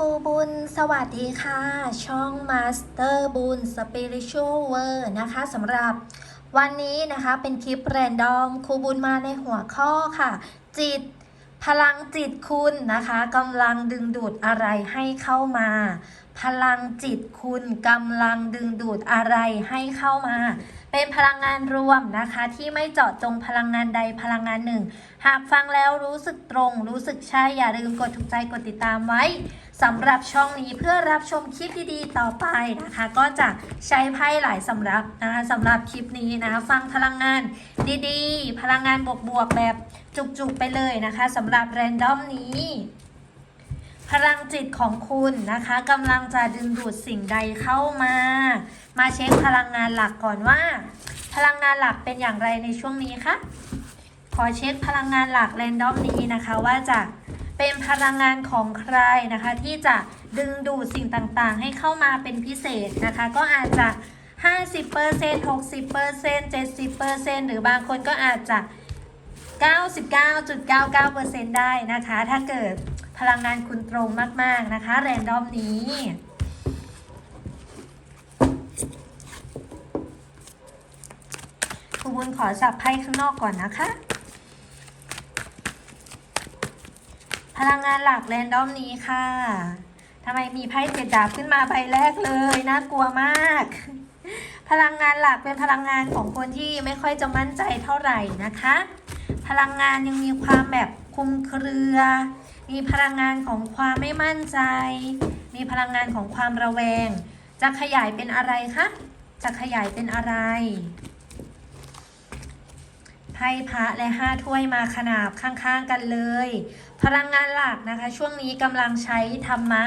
ครูบุญสวัสดีค่ะ ช่อง Master บุญ Spiritual World นะคะสำหรับวันนี้นะคะเป็นคลิปแรนดอมครูบุญมาในหัวข้อค่ะ จิตพลังจิตคุณนะคะกำลังดึงดูดอะไรให้เข้ามา พลังจิตคุณกำลังดึงดูดอะไรให้เข้ามา เป็นพลังงานรวมนะคะ ที่ไม่เจาะจงพลังงานใดพลังงานหนึ่ง หากฟังแล้วรู้สึกตรง รู้สึกใช่อย่าลืมกดถูกใจกดติดตามไว้ สำหรับช่องนี้เพื่อรับชมคลิปดีๆต่อไปนะคะ ก็จะใช้ไพ่หลายสำรับนะคะสำหรับคลิปนี้นะคะฟังพลังงานดีๆ พลังงานบวกๆแบบจุกๆไปเลยนะคะสำหรับแรนดอมนี้พลังจิตของคุณนะคะกำลังจะดึงดูดสิ่งใดเข้ามา มาเช็คพลังงานหลักก่อนว่า พลังงานหลักเป็นอย่างไรในช่วงนี้คะขอเช็คพลังงานหลักแรนดอมนี้นะคะว่าจะ เป็นพลังงานของใครนะคะ ที่จะดึงดูดสิ่งต่างๆ ให้เข้ามาเป็นพิเศษนะคะ ก็อาจจะ 50% 60% 70%หรือบางคนก็อาจจะ 99.99%ได้นะคะ ถ้าเกิดพลังงานคุณตรงมาก ๆ นะคะ แรนดอมนี้ครูบุญขอสับไพ่ข้างนอกก่อนนะคะ พลังงานหลักแรนดอมนี้ค่ะทำไมมีไพ่เจ็ดดาบขึ้นมาใบแรกเลย น่ากลัวมาก พลังงานหลักเป็นพลังงานของคนที่ไม่ค่อยจะมั่นใจเท่าไหร่นะคะ พลังงานยังมีความแบบคุมเครือ มีพลังงานของความไม่มั่นใจ มีพลังงานของความระแวง จะขยายเป็นอะไรคะ จะขยายเป็นอะไร ไพ่พระและห้าถ้วยมาขนาบข้างๆกันเลย พลังงานหลักนะคะ ช่วงนี้กำลังใช้ธรรมะ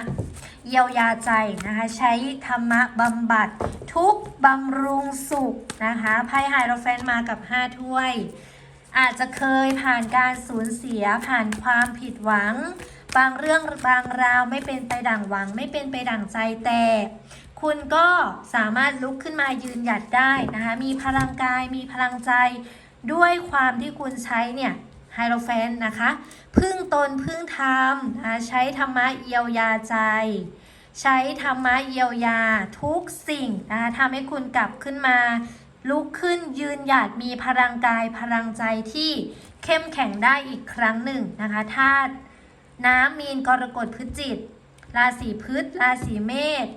เยียวยาใจนะคะ ใช้ธรรมะบำบัดทุกบำรุงสุขนะคะไพ่ไฮโรแฟนมากับห้าถ้วย อาจจะเคยผ่านการสูญเสียผ่านความผิดหวัง บางเรื่องบางราวไม่เป็นไปดั่งหวัง ไม่เป็นไปดั่งใจแต่คุณก็สามารถลุกขึ้นมายืนหยัดได้นะคะ มีพลังกาย มีพลังใจ ด้วยความที่คุณใช้เนี่ยไฮโรแฟนนะคะ พึ่งตนพึ่งธรรมใช้ธรรมะเยียวยาใจ ใช้ธรรมะเยียวยาทุกสิ่งนะคะทำให้คุณกลับขึ้นมา ลุกขึ้นยืนหยัดมีพลังกายพลังใจที่เข้มแข็งได้อีกครั้งหนึ่งนะคะธาตุน้ำมีนกรกฎพฤจิต ราศีพฤษราศีเมษ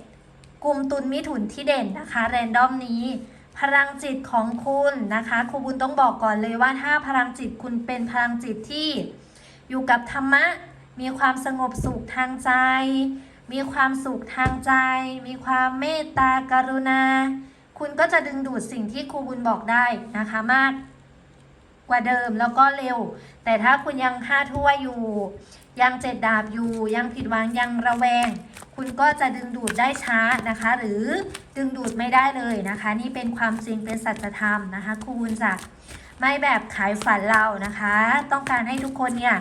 กลุ่มตุลมิถุนที่เด่นนะคะ แรนดอมนี้ พลังจิตของคุณนะคะครูบุญต้องบอกก่อนเลยว่าถ้าพลังจิตคุณเป็นพลังจิตที่อยู่กับธรรมะ มีความสงบสุขทางใจ มีความสุขทางใจ มีความเมตตากรุณา คุณก็จะดึงดูดสิ่งที่ครูบุญบอกได้นะคะมากกว่าเดิมแล้วก็เร็ว แต่ถ้าคุณยังห้าถ้วอยู่ ยังเจ็ดดาบอยู่ ยังผิดหวังยังระแวง คุณก็จะดึงดูดได้ช้านะคะ หรือดึงดูดไม่ได้เลยนะคะ นี่เป็นความจริงเป็นสัจธรรมนะคะครูบุญจะไม่แบบขายฝันเรานะคะ ต้องการให้ทุกคนเนี่ย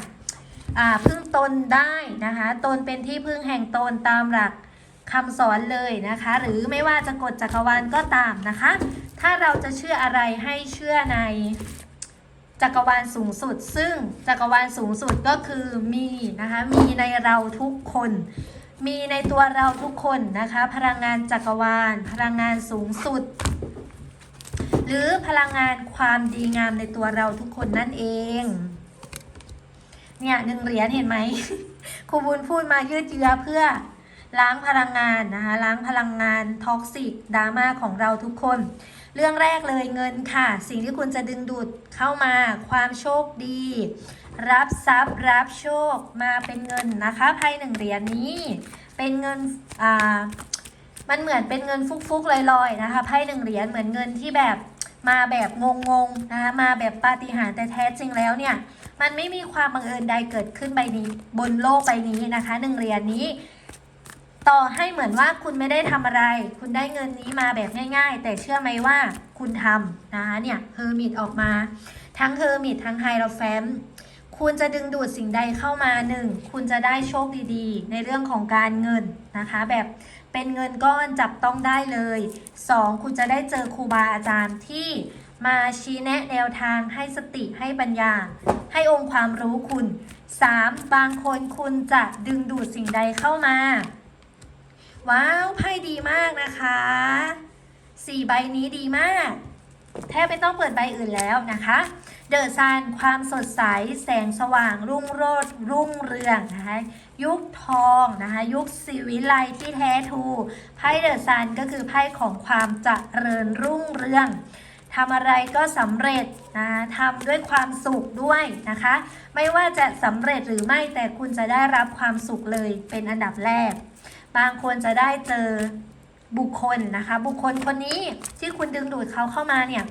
พึ่งตนได้นะคะ ตนเป็นที่พึ่งแห่งตนตามหลักคำสอนเลยนะคะ หรือไม่ว่าจะกฎจักรวาลก็ตามนะคะ ถ้าเราจะเชื่ออะไรให้เชื่อใน จักรวาลสูงสุด ซึ่งจักรวาลสูงสุดก็คือมีนะคะมีในเราทุกคน มีในตัวเราทุกคนนะคะ พลังงานจักรวาล พลังงานสูงสุด หรือพลังงานความดีงามในตัวเราทุกคนนั่นเองเนี่ยหนึ่งเหรียญเห็นไหมครูบุญพูดมายืดเยื้อเพื่อล้างพลังงานนะคะล้างพลังงานท็อกซิกดราม่าของเราทุกคน เรื่องแรกเลยเงินค่ะ สิ่งที่คุณจะดึงดูดเข้ามาความโชคดี รับทรัพย์รับโชคมาเป็นเงินนะคะไพ่หนึ่งเหรียญนี้ เป็นเงินอ่ามันเหมือนเป็นเงินฟุกๆลอยๆนะคะไพ่หนึ่งเหรียญเหมือนเงินที่แบบมาแบบงงๆนะคะมาแบบปาฏิหาริย์แต่แท้จริงแล้วเนี่ย มันไม่มีความบังเอิญใดเกิดขึ้นใบนี้บนโลกใบนี้นะคะหนึ่งเหรียญนี้ ต่อให้เหมือนว่าคุณไม่ได้ทำอะไร คุณได้เงินนี้มาแบบง่าย ๆ แต่เชื่อไหมว่าคุณทำนะคะเนี่ยเฮอร์มิตออกมา ทั้งเฮอร์มิตทั้งไฮโรแฟมคุณจะดึงดูดสิ่งใดเข้ามาหนึ่งคุณจะได้โชคดีๆ ในเรื่องของการเงินนะคะ แบบเป็นเงินก้อนจับต้องได้เลยสองคุณจะได้เจอครูบาอาจารย์ที่มาชี้แนะแนวทางให้สติให้ปัญญา ให้องค์ความรู้คุณ 3. บางคนคุณจะดึงดูดสิ่งใดเข้ามา ว้าวไพ่ดีมากนะคะสี่ใบนี้ดีมาก แทบไม่ต้องเปิดใบอื่นแล้วนะคะเดอะซันความสดใส แสงสว่าง รุ่งโรจน์รุ่งเรืองนะคะยุคทองนะคะยุคสิวิไลที่แท้ทูไพ่เดอะซันก็คือไพ่ของความเจริญรุ่งเรืองทำอะไรก็สำเร็จนะทำด้วยความสุขด้วยนะคะ ไม่ว่าจะสำเร็จหรือไม่แต่คุณจะได้รับความสุขเลยเป็นอันดับแรก บางคนจะได้เจอบุคคลนะคะ บุคคลคนนี้ที่คุณดึงดูดเขาเข้ามาเนี่ย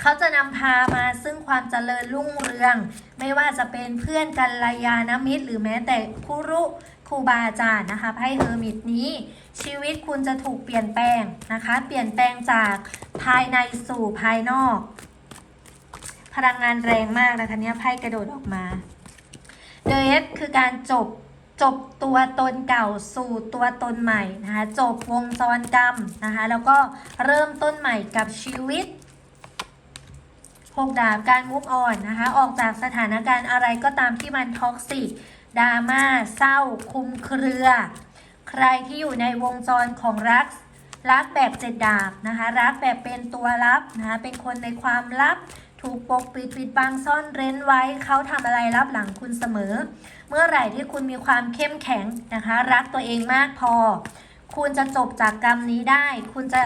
เขาจะนำพามาซึ่งความเจริญรุ่งเรือง ไม่ว่าจะเป็นเพื่อนกัลยาณมิตร หรือแม้แต่ครูรุครูบาอาจารย์นะคะไพ่เฮอร์มิตนี้ ชีวิตคุณจะถูกเปลี่ยนแปลงนะคะ เปลี่ยนแปลงจากภายในสู่ภายนอก พลังงานแรงมากนะคะเนี่ยไพ่กระโดดออกมาเดสคือการจบ จบตัวตนเก่าสู่ตัวตนใหม่นะคะจบวงจรกรรมนะคะแล้วก็เริ่มต้นใหม่กับชีวิตหกดาบการมุกออนนะคะออกจากสถานการณ์อะไรก็ตามที่มันท็อกซิกดราม่าเศร้า คุมเครือ ใครที่อยู่ในวงจรของรักรักแบบเจ็ดดาบนะคะรักแบบเป็นตัวลับนะคะเป็นคนในความลับ ถูกปกปิดปิดบังซ่อนเร้นไว้เขาทำอะไรรับหลังคุณเสมอ เมื่อไหร่ที่คุณมีความเข้มแข็งนะคะ รักตัวเองมากพอ คุณจะจบจากกรรมนี้ได้ คุณจะ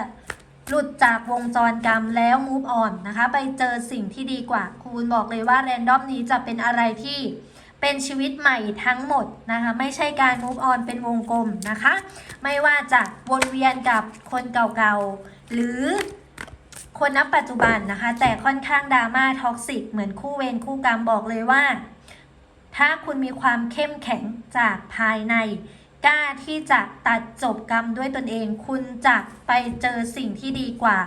หลุดจากวงจรกรรมแล้ว move on นะคะ ไปเจอสิ่งที่ดีกว่า คุณบอกเลยว่าแรนดอมนี้จะเป็นอะไรที่เป็นชีวิตใหม่ทั้งหมดนะคะ ไม่ใช่การ move on เป็นวงกลมนะคะ ไม่ว่าจะวนเวียนกับคนเก่าๆ หรือคนนับปัจจุบันนะคะ แต่ค่อนข้างดราม่าท็อกซิกเหมือนคู่เวรคู่กรรมบอกเลยว่า ถ้าคุณมีความเข้มแข็งจากภายใน กล้าที่จะตัดจบกรรมด้วยตนเอง คุณจะไปเจอสิ่งที่ดีกว่า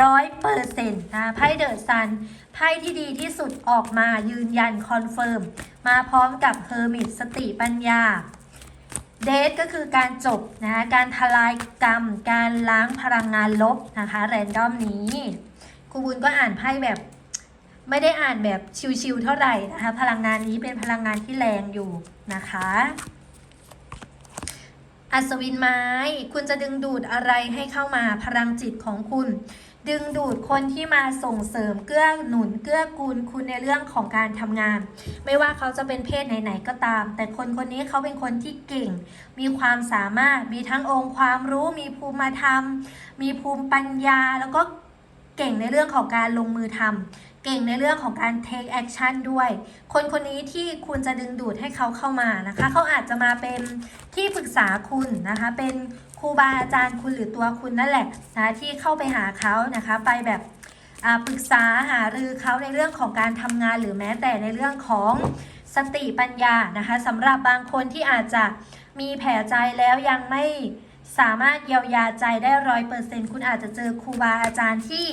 ร้อยเปอร์เซ็นต์นะไพ่เดอะซันไพ่ที่ดีที่สุดออกมายืนยันคอนเฟิร์มมาพร้อมกับเฮอร์มิตสติปัญญาเดทก็คือการจบนะคะการทลายกรรม การล้างพลังงานลบนะคะแรนดอมนี้ครูบุญก็อ่านไพ่แบบ ไม่ได้อ่านแบบชิวๆเท่าไหร่นะคะ พลังงานนี้เป็นพลังงานที่แรงอยู่นะคะ อัศวินไม้ คุณจะดึงดูดอะไรให้เข้ามาพลังจิตของคุณ ดึงดูดคนที่มาส่งเสริมเกื้อหนุนเกื้อกูลคุณในเรื่องของการทำงาน ไม่ว่าเขาจะเป็นเพศไหนๆก็ตาม แต่คนคนนี้เขาเป็นคนที่เก่ง มีความสามารถมีทั้งองค์ความรู้ มีภูมิธรรม มีภูมิปัญญาแล้วก็ ก่งในเรื่องของการลงมือทำเก่งในเรื่องของการ take action ด้วย คนคนนี้ที่คุณจะดึงดูดให้เขาเข้ามานะคะเขาอาจจะมาเป็นที่ปรึกษาคุณนะคะ เป็นครูบาอาจารย์คุณหรือตัวคุณนั่นแหละนะที่เข้าไปหาเขานะคะไปแบบอ่าปรึกษาหารือเขาในเรื่องของการทำงานหรือแม้แต่ในเรื่องของสติปัญญานะคะสำหรับบางคนที่อาจจะมีแผลใจแล้วยังไม่ สามารถเยียวยาใจได้ร้อยเปอร์เซ็นต์คุณอาจจะเจอครูบาอาจารย์ที่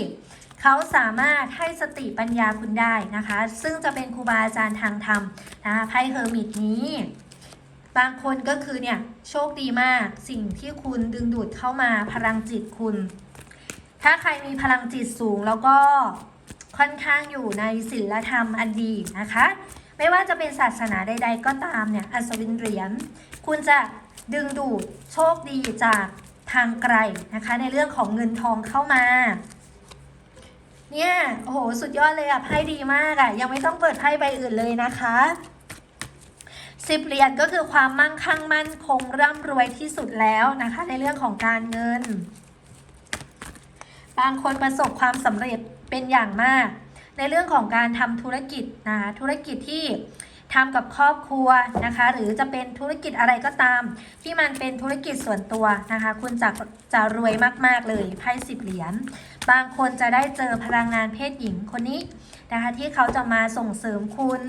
เขาสามารถให้สติปัญญาคุณได้นะคะ ซึ่งจะเป็นครูบาอาจารย์ทางธรรมนะคะไพ่เฮอร์มิตนี้ บางคนก็คือเนี่ยโชคดีมากสิ่งที่คุณดึงดูดเข้ามาพลังจิตคุณ ถ้าใครมีพลังจิตสูงแล้วก็ค่อนข้างอยู่ในศีลธรรมอันดีนะคะ ไม่ว่าจะเป็นศาสนาใด ๆ ก็ตามเนี่ยอัศวินเหรียญคุณจะ ดึงดูดโชคดีจากทางไกลนะคะ ในเรื่องของเงินทองเข้ามา เนี่ยโอ้โหสุดยอดเลยอะไพ่ดีมากอะยังไม่ต้องเปิดไพ่ใบอื่นเลยนะคะสิบเหรียญก็คือความมั่งคั่งมั่นคงร่ำรวยที่สุดแล้วนะคะ ในเรื่องของการเงิน บางคนประสบความสำเร็จเป็นอย่างมาก ในเรื่องของการทำธุรกิจนะคะธุรกิจที่ ทำกับครอบครัวนะคะ หรือจะเป็นธุรกิจอะไรก็ตาม ที่มันเป็นธุรกิจส่วนตัวนะคะ คุณจะจะรวยมากๆเลยไพ่สิบเหรียญบางคนจะได้เจอพลังงานเพศหญิงคนนี้นะคะที่เขาจะมาส่งเสริมคุณ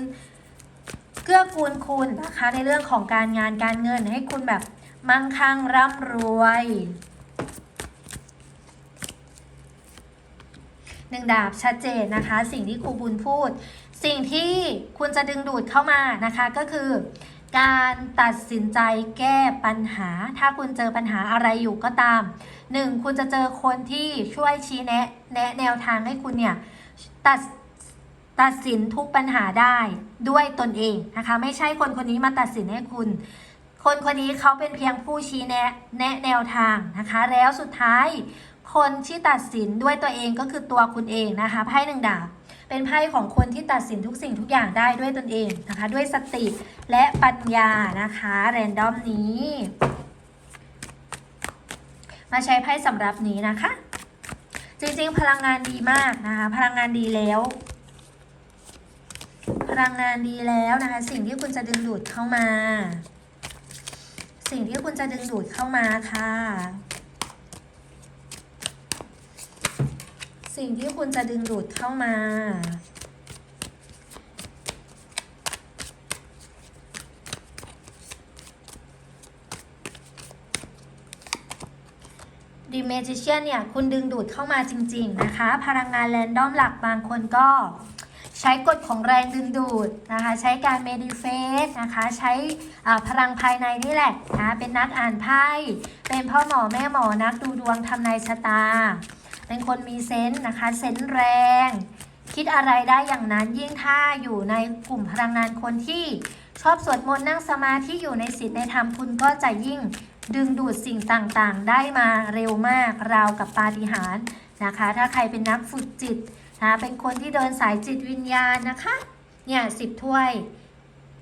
เกื้อกูลคุณนะคะในเรื่องของการงานการเงินให้คุณแบบมั่งคั่งร่ำรวย หนึ่งดาบชัดเจนนะคะ สิ่งที่ครูบุญพูด สิ่งที่คุณจะดึงดูดเข้ามานะคะก็คือ การตัดสินใจแก้ปัญหา ถ้าคุณเจอปัญหาอะไรอยู่ก็ตามหนึ่งคุณจะเจอคนที่ช่วยชี้แนะแนะแนวทางให้คุณเนี่ยตัดตัดสินทุกปัญหาได้ด้วยตนเองนะคะ ไม่ใช่คนคนนี้มาตัดสินให้คุณ คนคนนี้เขาเป็นเพียงผู้ชี้แนะแนะแนวทางนะคะ แล้วสุดท้าย คนที่ตัดสินด้วยตัวเองก็คือตัวคุณเองนะคะไพ่หนึ่งดาบเป็นไพ่ของคนที่ตัดสินทุกสิ่งทุกอย่างได้ด้วยตนเองนะคะ ด้วยสติและปัญญานะคะแรนดอมนี้ มาใช้ไพ่สำหรับนี้นะคะ จริงๆพลังงานดีมากนะคะ พลังงานดีแล้ว พลังงานดีแล้วนะคะ สิ่งที่คุณจะดึงดูดเข้ามา สิ่งที่คุณจะดึงดูดเข้ามาค่ะ สิ่งที่คุณจะดึงดูดเข้ามา ดีเมจิเชียนเนี่ย คุณดึงดูดเข้ามาจริง ๆ นะคะ พลังงานแรนดอมหลักบางคนก็ใช้กฎของแรงดึงดูดนะคะ ใช้การเมดิเฟสนะคะ ใช้พลังภายในนี่แหละนะเป็นนักอ่านไพ่ เป็นพ่อหมอแม่หมอนักดูดวงทำนายชะตา เป็นคนมีเซนส์นะคะเซนส์แรง คิดอะไรได้อย่างนั้นยิ่งถ้าอยู่ในกลุ่มพลังงานคนที่ชอบสวดมนต์นั่งสมาธิอยู่ในศีลในธรรมคุณก็จะยิ่งดึงดูดสิ่งต่างๆ ได้มาเร็วมากราวกับปาฏิหาริย์นะคะ ถ้าใครเป็นนักฝึกจิตนะเป็นคนที่เดินสายจิตวิญญาณนะคะเนี่ยสิบถ้วย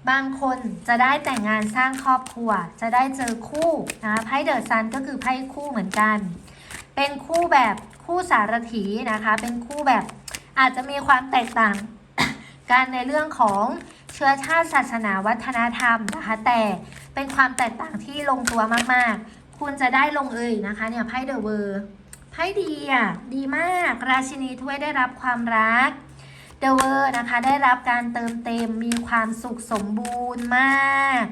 บางคนจะได้แต่งงานสร้างครอบครัว จะได้เจอคู่นะไพ่เดอะซันก็คือไพ่คู่เหมือนกัน เป็นคู่แบบ คู่สารถีนะคะ เป็นคู่แบบอาจจะมีความแตกต่างกันในเรื่องของเชื้อชาติศาสนาวัฒนธรรมนะคะ แต่เป็นความแตกต่างที่ลงตัวมากๆ คุณจะได้ลงเอยนะคะเนี่ยไพ่เดอะเวอร์ไพ่ดีอะดีมาก ราชินีถ้วยได้รับความรักเดอะเวอร์นะคะได้รับการเติมเต็มมีความสุขสมบูรณ์มาก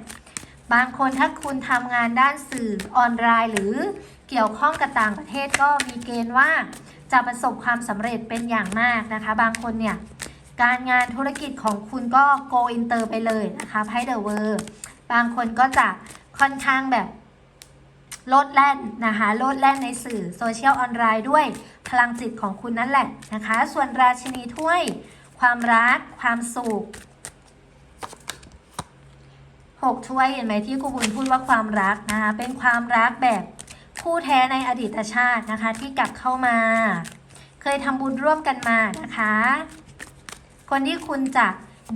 บางคนถ้าคุณทำงานด้านสื่อออนไลน์หรือ เกี่ยวข้องกับต่างประเทศก็มีเกณฑ์ว่าจะประสบความสำเร็จเป็นอย่างมากนะคะ บางคนเนี่ยการงานธุรกิจของคุณก็ go inter ไปเลยนะคะไพ่เดอะเวอร์บางคนก็จะค่อนข้างแบบโลดแล่นนะคะโลดแล่นในสื่อโซเชียลออนไลน์ด้วยพลังจิตของคุณนั่นแหละนะคะ ส่วนราชินีถ้วย ความรัก ความสุขหกถ้วยเห็นไหมที่ครูบุญพูดว่าความรักนะคะเป็นความรักแบบ คู่แท้ในอดีตชาตินะคะ ที่กลับเข้ามา เคยทำบุญร่วมกันมานะคะ คนที่คุณจะ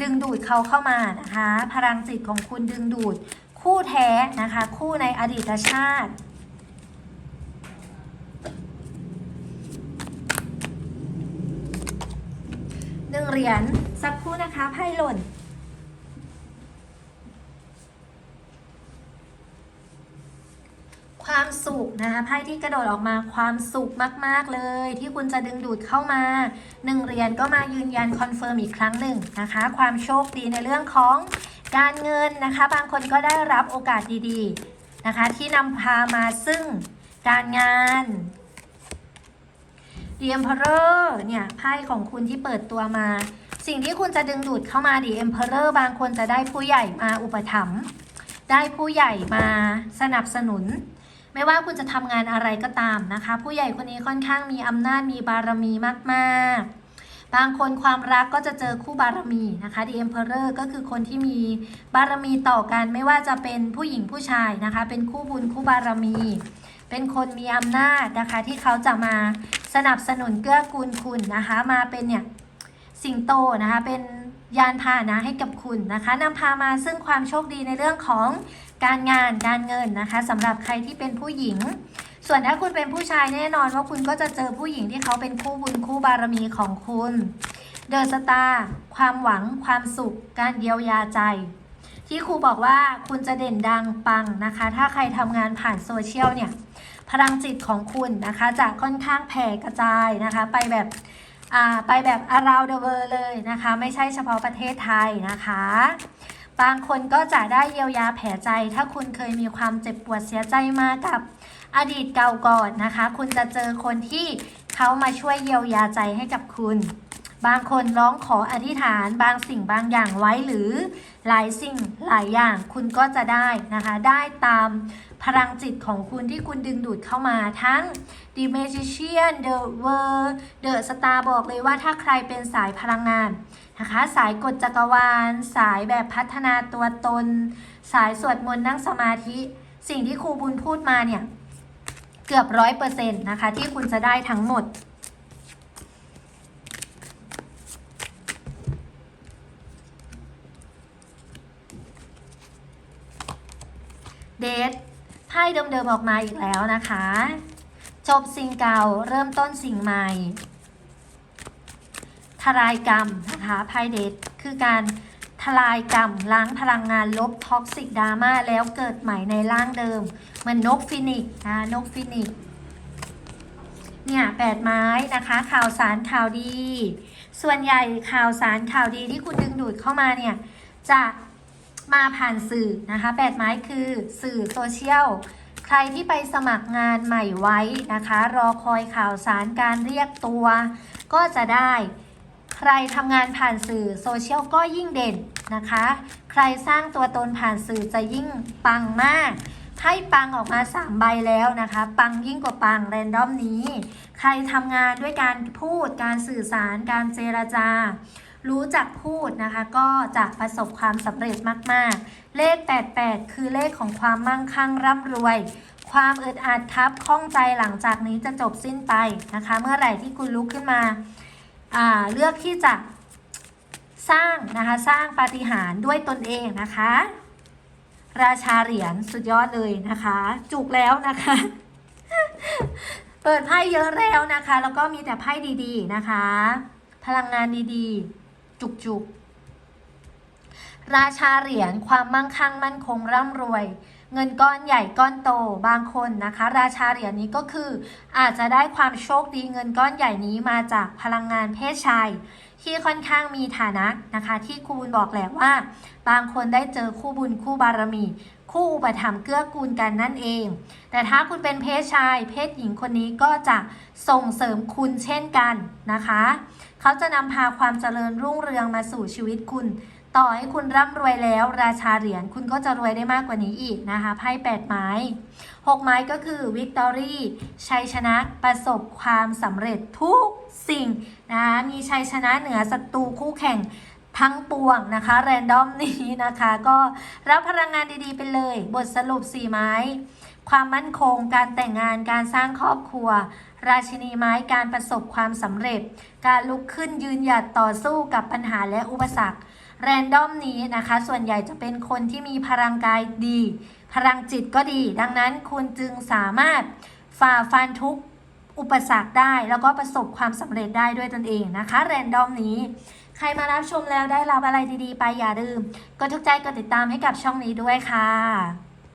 ดึงดูดเขาเข้ามานะคะ พลังจิตของคุณดึงดูด คู่แท้นะคะ คู่ในอดีตชาติหนึ่งเหรียญสักครู่นะคะไพ่หล่น ความสุขนะคะไพ่ที่กระโดดออกมาความสุขมาก ๆ เลย ที่คุณจะดึงดูดเข้ามาหนึ่งเหรียญก็มายืนยันคอนเฟิร์มอีกครั้งหนึ่งนะคะ ความโชคดีในเรื่องของการเงินนะคะ บางคนก็ได้รับโอกาสดีๆนะคะ ที่นำพามาซึ่งการงาน The Emperor เนี่ยไพ่ของคุณที่เปิดตัวมา สิ่งที่คุณจะดึงดูดเข้ามา The Emperor บางคนจะได้ผู้ใหญ่มาอุปถัมภ์ได้ผู้ใหญ่มาสนับสนุน ไม่ว่าคุณจะทำงานอะไรก็ตามนะคะ ผู้ใหญ่คนนี้ค่อนข้างมีอำนาจมีบารมีมากๆบางคนความรักก็จะเจอคู่บารมีนะคะ The Emperor ก็คือคนที่มีบารมีต่อกันไม่ว่าจะเป็นผู้หญิงผู้ชายนะคะ เป็นคู่บุญคู่บารมี เป็นคนมีอำนาจนะคะ ที่เขาจะมาสนับสนุนเกื้อกูลคุณนะคะ มาเป็นเนี่ยสิงโตนะคะ เป็นยานพาหนะให้กับคุณนะคะนำพามาซึ่งความโชคดีในเรื่องของ การงานการเงินนะคะสำหรับใครที่เป็นผู้หญิง ส่วนถ้าคุณเป็นผู้ชายแน่นอนว่าคุณก็จะเจอผู้หญิงที่เขาเป็นคู่บุญคู่บารมีของคุณเดอะสตาร์ความหวังความสุข การเยียวยาใจ ที่ครูบอกว่าคุณจะเด่นดังปังนะคะ ถ้าใครทำงานผ่านโซเชียลเนี่ยพลังจิตของคุณนะคะจะค่อนข้างแผ่กระจายนะคะ ไปแบบไปแบบ around the world เลยนะคะ ไม่ใช่เฉพาะประเทศไทยนะคะ บางคนก็จะได้เยียวยาแผลใจ ถ้าคุณเคยมีความเจ็บปวดเสียใจมากับอดีตเก่าก่อนนะคะ คุณจะเจอคนที่เขามาช่วยเยียวยาใจให้กับคุณ บางคนร้องขออธิษฐานบางสิ่งบางอย่างไว้หรือหลายสิ่งหลายอย่างคุณก็จะได้นะคะ ได้ตามพลังจิตของคุณที่คุณดึงดูดเข้ามาทั้ง The Magician The World The Star บอกเลยว่าถ้าใครเป็นสายพลังงานนะคะ สายกฎจักรวาล สายแบบพัฒนาตัวตน สายสวดมนต์นั่งสมาธิ สิ่งที่ครูบุญพูดมาเนี่ย เกือบร้อยเปอร์เซ็นต์นะคะ ที่คุณจะได้ทั้งหมด เดทไพ่เดิมๆออกมาอีกแล้วนะคะ จบสิ่งเก่าเริ่มต้นสิ่งใหม่ทลายกรรมนะคะไพ่เดทคือการทลายกรรมล้างพลังงานลบท็อกซิกดราม่าแล้วเกิดใหม่ในร่างเดิม เหมือนนกฟินิกซ์นะนกฟินิกซ์เนี่ยแปดไม้นะคะข่าวสารข่าวดี ส่วนใหญ่ข่าวสารข่าวดีที่คุณดึงดูดเข้ามาเนี่ยจะ มาผ่านสื่อนะคะแปดไม้คือสื่อโซเชียลใครที่ไปสมัครงานใหม่ไว้นะคะ รอคอยข่าวสารการเรียกตัว ก็จะได้ ใครทำงานผ่านสื่อโซเชียลก็ยิ่งเด่นนะคะ ใครสร้างตัวตนผ่านสื่อจะยิ่งปังมากให้ปังออกมา 3 ใบแล้วนะคะ ปังยิ่งกว่าปังแรนดอมนี้ ใครทำงานด้วยการพูดการสื่อสารการเจรจา รู้จักพูดนะคะ ก็จะประสบความสำเร็จมาก ๆ เลข 88 คือเลขของความมั่งคั่งร่ำรวย ความอึดอัดครับข้องใจหลังจากนี้จะจบสิ้นไปนะคะ เมื่อไหร่ที่คุณลุกขึ้นมาาเลือกที่จะสร้างนะคะสร้างปาฏิหาริย์ด้วยตนเองนะคะ ราชาเหรียญสุดยอดเลยนะคะ จุกแล้วนะคะ เปิดไพ่เยอะแล้วนะคะ แล้วก็มีแต่ไพ่ดีๆนะคะ พลังงานดีๆ จุกๆ ราชาเหรียญความมั่งคั่งมั่นคงร่ำรวย เงินก้อนใหญ่ก้อนโตบางคนนะคะ ราชาเหรียญนี้ก็คือ อาจจะได้ความโชคดีเงินก้อนใหญ่นี้มาจากพลังงานเพศชายที่ค่อนข้างมีฐานะนะคะ ที่ครูบุญบอกแหละว่า บางคนได้เจอคู่บุญคู่บารมี คู่อุปถัมภ์เกื้อกูลกันนั่นเอง แต่ถ้าคุณเป็นเพศชาย เพศหญิงคนนี้ก็จะส่งเสริมคุณเช่นกันนะคะ เขาจะนำพาความเจริญรุ่งเรืองมาสู่ชีวิตคุณ ต่อให้คุณร่ำรวยแล้ว ราชาเหรียญคุณก็จะรวยได้มากกว่านี้อีกนะคะไพ่แปดไม้หกไม้ก็คือวิกตอรี่ชัยชนะประสบความสำเร็จทุกสิ่งนะคะมีชัยชนะเหนือศัตรูคู่แข่งทั้งปวงนะคะแรนดอมนี้นะคะ ก็รับพลังงานดีๆไปเลย บทสรุปสี่ไม้ ความมั่นคง การแต่งงานการสร้างครอบครัว ราชินีไม้การประสบความสำเร็จ การลุกขึ้นยืนหยัดต่อสู้กับปัญหาและอุปสรรคแรนดอมนี้นะคะ ส่วนใหญ่จะเป็นคนที่มีพลังกายดี พลังจิตก็ดี ดังนั้นคุณจึงสามารถฝ่าฟันทุกอุปสรรคได้ แล้วก็ประสบความสำเร็จได้ด้วยตนเองนะคะ แรนดอมนี้ ใครมารับชมแล้วได้รับอะไรดีๆ ไปอย่าลืมกดทุกใจกดติดตามให้กับช่องนี้ด้วยค่ะ